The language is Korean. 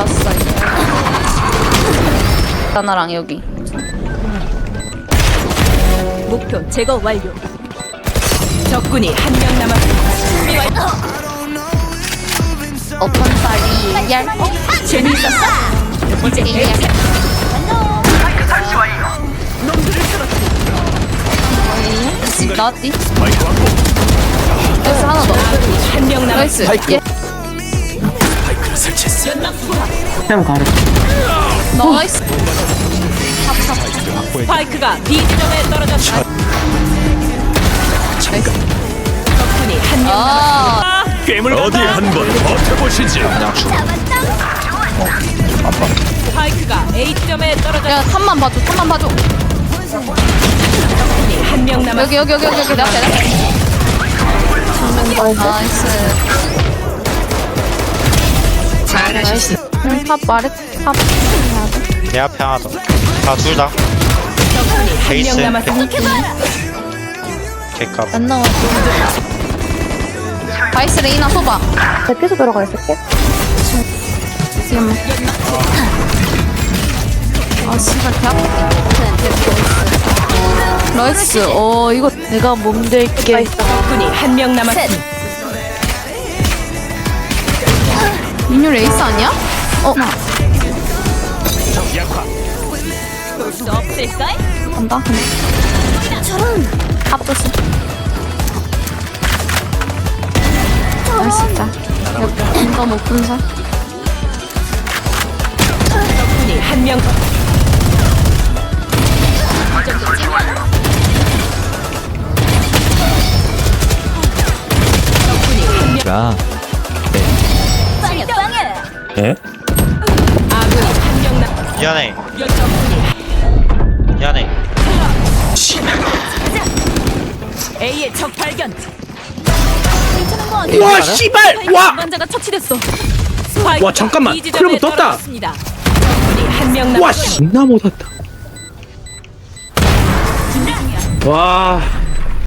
알았어. 하나랑 여기. 목표 제거 완료. 적군이 한 명 남았습니다. 준비 완료. 오픈 파리 열. 재미있었어. 이제 예. 대체 나왔디? 여기서 하나 더. 한명 나이스. 남았습니다. 예. 그냥 가려. 나이스. 스파이크가 B 지점에 떨어졌다. 적군이 한명 아, 남았습니다. 게임을 어디 한번 버텨보시지. 스파이크가 A 지점에 떨어졌다. 야, 탑만 봐줘, 탑만 봐줘. 적군이 한명 남았습니다. 여기, 여기, 여기, 여기, 여기, 내 앞에, 내 앞에. 나이스. 나이스. 응, 탑 말해, 탑. 내 앞에 하나 더. 다둘 다. 베이스. 개값. 안 나왔어. 바이스 레이나 소바. 대피소 들어가 있을게. 지금. 아, 씨발, 개 아프다. 나이스. 어, 이거 내가 몸들게. 적군이 한 명 남았습니다. 민유 레이스 아니야? 어, 볼수 없을까? 간다. 저런. 나이스, 짜. 여기, 인더 높은 살. 적군이 한 명. 적 예? 미안해. 미안해. A의 적 발견. 와 씨발! 와! 환자가 처치됐어. 스파이크가 와, 잠깐만. 지점에 클럽 떴다. 떨어졌습니다. 적군이 한명 와. 존나 못했다. 와